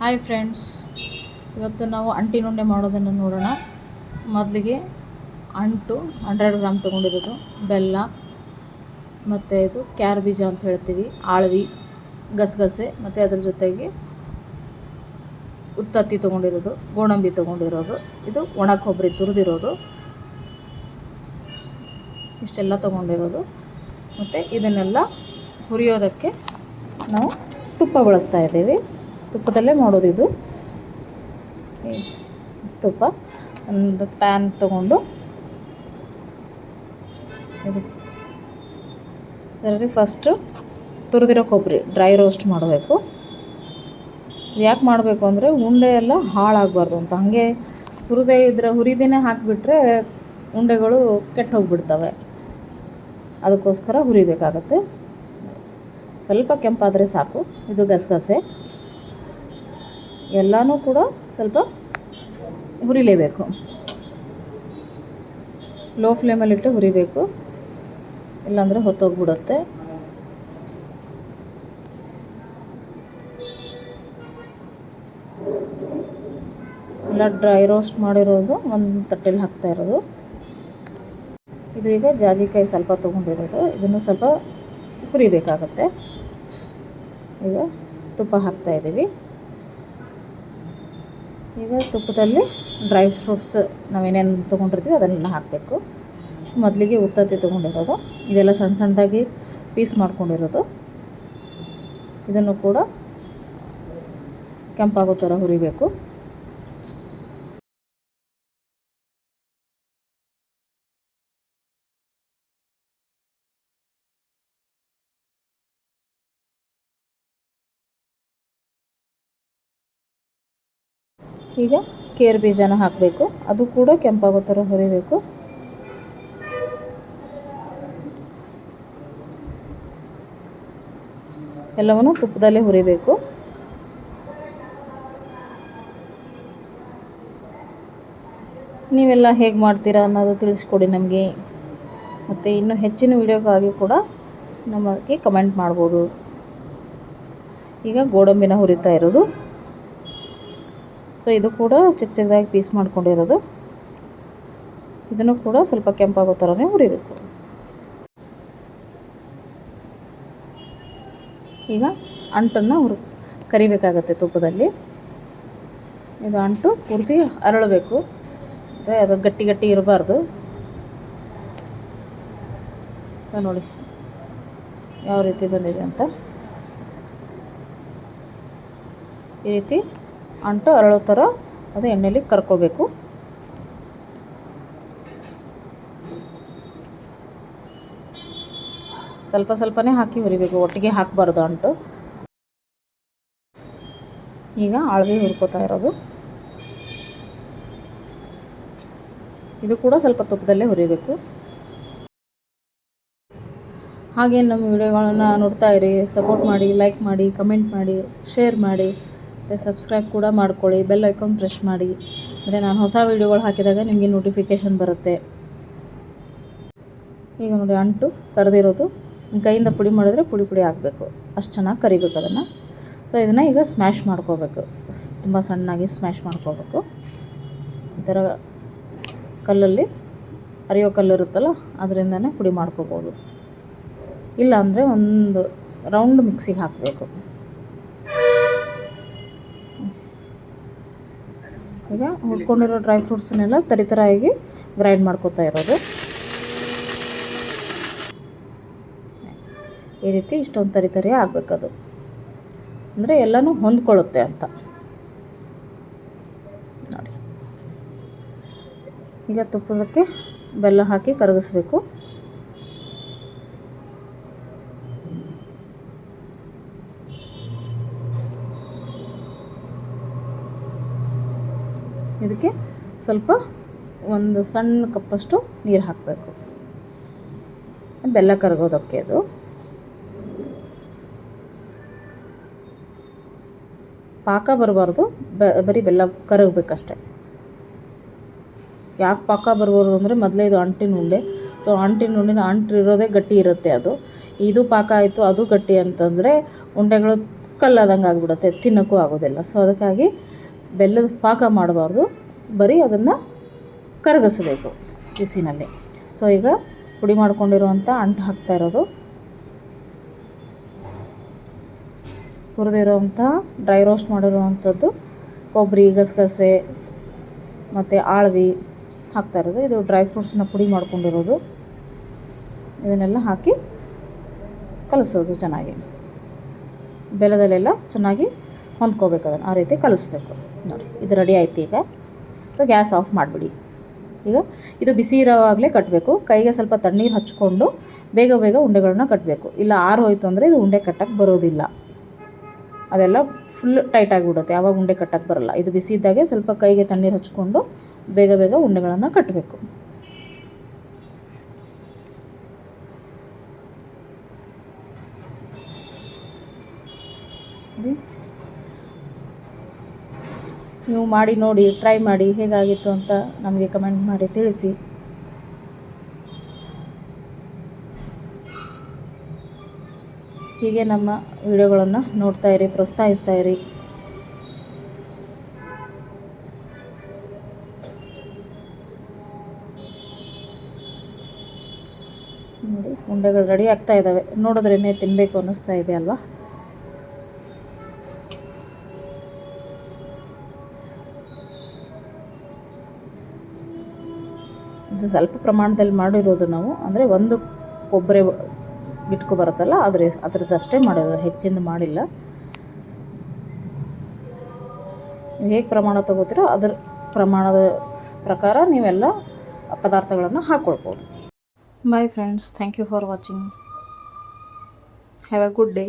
Hi friends ಇವತ್ತು ನಾವು ಅಂಟಿನ ಉಂಡೆ ಮಾಡೋದನ್ನು ನೋಡೋಣ. ಮೊದಲಿಗೆ ಅಂಟು ಹಂಡ್ರೆಡ್ ಗ್ರಾಮ್ ತೊಗೊಂಡಿರೋದು. ಬೆಲ್ಲ ಮತ್ತು ಇದು ಕ್ಯಾರ್ ಬೀಜ ಅಂತ ಹೇಳ್ತೀವಿ. ಆಳ್ವಿ, ಗಸಗಸೆ ಮತ್ತು ಅದ್ರ ಜೊತೆಗೆ ಉತ್ತತ್ತಿ ತೊಗೊಂಡಿರೋದು, ಗೋಡಂಬಿ ತೊಗೊಂಡಿರೋದು. ಇದು ಒಣ ಕೊಬ್ಬರಿ ತುರಿದಿರೋದು. ಇಷ್ಟೆಲ್ಲ ತೊಗೊಂಡಿರೋದು. ಮತ್ತು ಇದನ್ನೆಲ್ಲ ಹುರಿಯೋದಕ್ಕೆ ನಾವು ತುಪ್ಪ ಬಳಸ್ತಾ ಇದ್ದೀವಿ. ತುಪ್ಪದಲ್ಲೇ ಮಾಡೋದು ಇದು. ತುಪ್ಪ, ಒಂದು ಪ್ಯಾನ್ ತಗೊಂಡು ಇದು. ಇದರಲ್ಲಿ ಫಸ್ಟು ತುರಿದಿರೋ ಕೊಬ್ಬರಿ ಡ್ರೈ ರೋಸ್ಟ್ ಮಾಡಬೇಕು. ಯಾಕೆ ಮಾಡಬೇಕು ಅಂದರೆ ಉಂಡೆ ಎಲ್ಲ ಹಾಳಾಗಬಾರ್ದು ಅಂತ. ಹಾಗೆ ಹುರಿದೇ ಇದ್ರೆ, ಹುರಿದೇನೆ ಹಾಕಿಬಿಟ್ರೆ ಉಂಡೆಗಳು ಕೆಟ್ಟ ಹೋಗಿಬಿಡ್ತವೆ ಅದಕ್ಕೋಸ್ಕರ ಹುರಿಬೇಕಾಗತ್ತೆ. ಸ್ವಲ್ಪ ಕೆಂಪಾದರೆ ಸಾಕು. ಇದು ಗಸಗಸೆ. ಎಲ್ಲನೂ ಕೂಡ ಸ್ವಲ್ಪ ಹುರಿಲೇಬೇಕು. ಲೋ ಫ್ಲೇಮಲ್ಲಿಟ್ಟು ಹುರಿಬೇಕು. ಇಲ್ಲಾಂದರೆ ಹೊತ್ತೋಗ್ಬಿಡುತ್ತೆ. ಎಲ್ಲ ಡ್ರೈ ರೋಸ್ಟ್ ಮಾಡಿರೋದು ಒಂದು ತಟ್ಟೆಲಿ ಹಾಕ್ತಾ ಇರೋದು. ಇದು ಈಗ ಜಾಜಿಕಾಯಿ ಸ್ವಲ್ಪ ತೊಗೊಂಡಿರೋದು. ಇದನ್ನು ಸ್ವಲ್ಪ ಹುರಿಬೇಕಾಗತ್ತೆ. ಈಗ ತುಪ್ಪ ಹಾಕ್ತಾ ಇದ್ದೀವಿ ಈಗ ತುಪ್ಪದಲ್ಲಿ ಡ್ರೈ ಫ್ರೂಟ್ಸ್ ನಾವೇನೇನು ತೊಗೊಂಡಿರ್ತೀವಿ ಅದನ್ನೆಲ್ಲ ಹಾಕಬೇಕು. ಮೊದಲಿಗೆ ಉತ್ತತ್ತಿ ತೊಗೊಂಡಿರೋದು, ಇದೆಲ್ಲ ಸಣ್ಣ ಸಣ್ಣದಾಗಿ ಪೀಸ್ ಮಾಡ್ಕೊಂಡಿರೋದು. ಇದನ್ನು ಕೂಡ ಕೆಂಪಾಗೋ ಥರ ಹುರಿಬೇಕು. ಈಗ ಕೇರ್ ಬೀಜನ ಹಾಕಬೇಕು. ಅದು ಕೂಡ ಕೆಂಪಾಗೋ ಥರ ಹುರಿಬೇಕು. ಎಲ್ಲವನ್ನು ತುಪ್ಪದಲ್ಲೇ ಹುರಿಬೇಕು. ನೀವೆಲ್ಲ ಹೇಗೆ ಮಾಡ್ತೀರಾ ಅನ್ನೋದು ತಿಳಿಸ್ಕೊಡಿ ನಮಗೆ. ಮತ್ತು ಇನ್ನೂ ಹೆಚ್ಚಿನ ವಿಡಿಯೋಗಾಗಿ ಕೂಡ ನಮಗೆ ಕಮೆಂಟ್ ಮಾಡ್ಬೋದು. ಈಗ ಗೋಡಂಬಿನ ಹುರಿತಾ ಇರೋದು. ಸೊ ಇದು ಕೂಡ ಚಿಕ್ಕ ಚಿಕ್ಕದಾಗಿ ಪೀಸ್ ಮಾಡ್ಕೊಂಡಿರೋದು. ಇದನ್ನು ಕೂಡ ಸ್ವಲ್ಪ ಕೆಂಪಾಗೋ ಥರನೇ ಹುರಿಬೇಕು ಈಗ ಅಂಟನ್ನು ಹುರು ಕರಿಬೇಕಾಗತ್ತೆ ತುಪ್ಪದಲ್ಲಿ. ಇದು ಅಂಟು ಪೂರ್ತಿ ಅರಳಬೇಕು. ಅಂದರೆ ಅದು ಗಟ್ಟಿ ಗಟ್ಟಿ ಇರಬಾರ್ದು. ನೋಡಿ ಯಾವ ರೀತಿ ಬಂದಿದೆ ಅಂತ. ಈ ರೀತಿ ಅಂಟು ಅರಳೋ ಥರ ಅದು ಎಣ್ಣೆಲಿ ಕರ್ಕೋಬೇಕು. ಸ್ವಲ್ಪ ಸ್ವಲ್ಪನೇ ಹಾಕಿ ಹುರಿಬೇಕು, ಒಟ್ಟಿಗೆ ಹಾಕಬಾರ್ದು ಅಂಟು. ಈಗ ಆಳ್ವಿ ಹುರ್ಕೋತಾ ಇರೋದು. ಇದು ಕೂಡ ಸ್ವಲ್ಪ ತುಪ್ಪದಲ್ಲೇ ಹುರಿಬೇಕು. ಹಾಗೆ ನಮ್ಮ ವಿಡಿಯೋಗಳನ್ನು ನೋಡ್ತಾ ಇರಿ, ಸಪೋರ್ಟ್ ಮಾಡಿ, ಲೈಕ್ ಮಾಡಿ, ಕಮೆಂಟ್ ಮಾಡಿ, ಶೇರ್ ಮಾಡಿ. ಮತ್ತು ಸಬ್ಸ್ಕ್ರೈಬ್ ಕೂಡ ಮಾಡ್ಕೊಳ್ಳಿ ಬೆಲ್ ಐಕಾನ್ ಪ್ರೆಸ್ ಮಾಡಿ. ಅಂದರೆ ನಾನು ಹೊಸ ವೀಡಿಯೋಗಳು ಹಾಕಿದಾಗ ನಿಮಗೆ ನೋಟಿಫಿಕೇಷನ್ ಬರುತ್ತೆ. ಈಗ ನೋಡಿ ಅಂಟು, ಕರೆದಿರೋದು. ಕೈಯಿಂದ ಪುಡಿ ಮಾಡಿದ್ರೆ ಪುಡಿ ಪುಡಿ ಆಗಬೇಕು. ಅಷ್ಟು ಚೆನ್ನಾಗಿ ಕರಿಬೇಕು ಅದನ್ನು. ಸೊ ಇದನ್ನು ಈಗ ಸ್ಮ್ಯಾಶ್ ಮಾಡ್ಕೋಬೇಕು. ತುಂಬ ಸಣ್ಣಾಗಿ ಸ್ಮ್ಯಾಶ್ ಮಾಡ್ಕೋಬೇಕು. ಈ ಥರ ಕಲ್ಲಲ್ಲಿ ಅರಿಯೋ ಕಲ್ಲು ಇರುತ್ತಲ್ಲ, ಅದರಿಂದನೇ ಪುಡಿ ಮಾಡ್ಕೋಬೋದು. ಇಲ್ಲ ಅಂದರೆ ಒಂದು ರೌಂಡ್ ಮಿಕ್ಸಿಗೆ ಹಾಕಬೇಕು. ಈಗ ಹುರ್ಕೊಂಡಿರೋ ಡ್ರೈ ಫ್ರೂಟ್ಸನ್ನೆಲ್ಲ ತರಿತರಾಗಿ ಗ್ರೈಂಡ್ ಮಾಡ್ಕೋತಾ ಇರೋದು. ಈ ರೀತಿ ಇಷ್ಟೊಂದು ತರಿ ತರಿ ಆಗಬೇಕದು. ಅಂದರೆ ಎಲ್ಲನೂ ಹೊಂದ್ಕೊಳ್ಳುತ್ತೆ ಅಂತ. ನೋಡಿ. ಈಗ ತುಪ್ಪದಕ್ಕೆ ಬೆಲ್ಲ ಹಾಕಿ ಕರಗಿಸ್ಬೇಕು. ಇದಕ್ಕೆ ಸ್ವಲ್ಪ ಒಂದು ಸಣ್ಣ ಕಪ್ಪಷ್ಟು ನೀರು ಹಾಕಬೇಕು. ಬೆಲ್ಲ ಕರಗೋದಕ್ಕೆ ಅದು. ಪಾಕ ಬರಬಾರ್ದು ಬರೀ ಬೆಲ್ಲ ಕರಗಬೇಕಷ್ಟೆ. ಯಾಕೆ ಪಾಕ ಬರ್ಬೋದು ಅಂದರೆ ಮೊದಲೇ ಇದು ಅಂಟಿನ ಉಂಡೆ. ಸೊ ಅಂಟಿನ ಉಂಡಿನ ಅಂಟಿರೋದೇ ಗಟ್ಟಿ ಇರುತ್ತೆ ಅದು. ಇದು ಪಾಕ ಆಯಿತು, ಅದು ಗಟ್ಟಿ ಅಂತಂದರೆ ಉಂಡೆಗಳು ಕಲ್ಲಾದಂಗೆ ಆಗಿಬಿಡುತ್ತೆ, ತಿನ್ನೋಕ್ಕೂ ಆಗೋದಿಲ್ಲ. ಸೊ ಅದಕ್ಕಾಗಿ ಬೆಲ್ಲದ ಪಾಕ ಮಾಡಬಾರ್ದು. ಬರೀ ಅದನ್ನು ಕರಗಿಸಬೇಕು ಬಿಸಿನಲ್ಲಿ. ಸೊ ಈಗ ಪುಡಿ ಮಾಡ್ಕೊಂಡಿರುವಂಥ ಅಂಟು ಹಾಕ್ತಾ ಇರೋದು. ಹುರಿದಿರೋವಂಥ ಡ್ರೈ ರೋಸ್ಟ್ ಮಾಡಿರುವಂಥದ್ದು ಕೊಬ್ಬರಿ, ಗಸಗಸೆ ಮತ್ತು ಆಳ್ವಿ ಹಾಕ್ತಾ ಇರೋದು. ಇದು ಡ್ರೈ ಫ್ರೂಟ್ಸ್ನ ಪುಡಿ ಮಾಡ್ಕೊಂಡಿರೋದು. ಇದನ್ನೆಲ್ಲ ಹಾಕಿ ಕಲಿಸೋದು ಚೆನ್ನಾಗಿ. ಬೆಲ್ಲದಲ್ಲೆಲ್ಲ ಚೆನ್ನಾಗಿ ಹೊಂದ್ಕೋಬೇಕು ಅದನ್ನು. ಆ ರೀತಿ ಕಲಿಸ್ಬೇಕು. ಇದು ರೆಡಿ ಆಯ್ತು ಈಗ. ಸೊ ಗ್ಯಾಸ್ ಆಫ್ ಮಾಡಿಬಿಡಿ. ಈಗ ಇದು ಬಿಸಿ ಇರೋವಾಗಲೇ ಕಟ್ಟಬೇಕು ಕೈಗೆ ಸ್ವಲ್ಪ ತಣ್ಣೀರು ಹಚ್ಕೊಂಡು ಬೇಗ ಬೇಗ ಉಂಡೆಗಳನ್ನ ಕಟ್ಟಬೇಕು ಇಲ್ಲ ಆರು ಹೋಯ್ತು ಅಂದರೆ ಇದು ಉಂಡೆ ಕಟ್ಟಕ್ಕೆ ಬರೋದಿಲ್ಲ. ಅದೆಲ್ಲ ಫುಲ್ ಟೈಟ್ ಆಗಿಬಿಡುತ್ತೆ ಯಾವಾಗ ಉಂಡೆ ಕಟ್ಟಕ್ಕೆ ಬರಲ್ಲ. ಇದು ಬಿಸಿ ಇದ್ದಾಗೆ ಸ್ವಲ್ಪ ಕೈಗೆ ತಣ್ಣೀರು ಹಚ್ಕೊಂಡು ಬೇಗ ಬೇಗ ಉಂಡೆಗಳನ್ನು ಕಟ್ಟಬೇಕು ನೋಡಿ. ನೀವು ಮಾಡಿ ನೋಡಿ ಟ್ರೈ ಮಾಡಿ ಹೇಗಾಗಿತ್ತು ಅಂತ ನಮಗೆ ಕಮೆಂಟ್ ಮಾಡಿ ತಿಳಿಸಿ. ಹೀಗೆ ನಮ್ಮ ವಿಡಿಯೋಗಳನ್ನು ನೋಡ್ತಾ ಇರಿ, ಪ್ರೋತ್ಸಾಹಿಸ್ತಾ ಇರಿ. ನೋಡಿ, ಉಂಡೆಗಳು ರೆಡಿ ಆಗ್ತಾ ಇದ್ದಾವೆ. ನೋಡಿದ್ರೇ ತಿನ್ನಬೇಕು ಅನ್ನಿಸ್ತಾ ಇದೆ ಅಲ್ವಾ? ಇದು ಸ್ವಲ್ಪ ಪ್ರಮಾಣದಲ್ಲಿ ಮಾಡಿರೋದು ನಾವು. ಅಂದರೆ ಒಂದು ಕೊಬ್ಬರಿ ಬಿಟ್ಕೊ ಬರುತ್ತಲ್ಲ, ಅದ್ರ ಅದ್ರದ್ದು ಅಷ್ಟೇ ಮಾಡೋದು, ಹೆಚ್ಚಿಂದ ಮಾಡಿಲ್ಲ. ನೀವು ಹೇಗೆ ಪ್ರಮಾಣ ತಗೋತೀರೋ ಅದ್ರ ಪ್ರಮಾಣದ ಪ್ರಕಾರ ನೀವೆಲ್ಲ ಪದಾರ್ಥಗಳನ್ನು ಹಾಕ್ಕೊಳ್ಬೋದು bye friends thank you for watching have a good day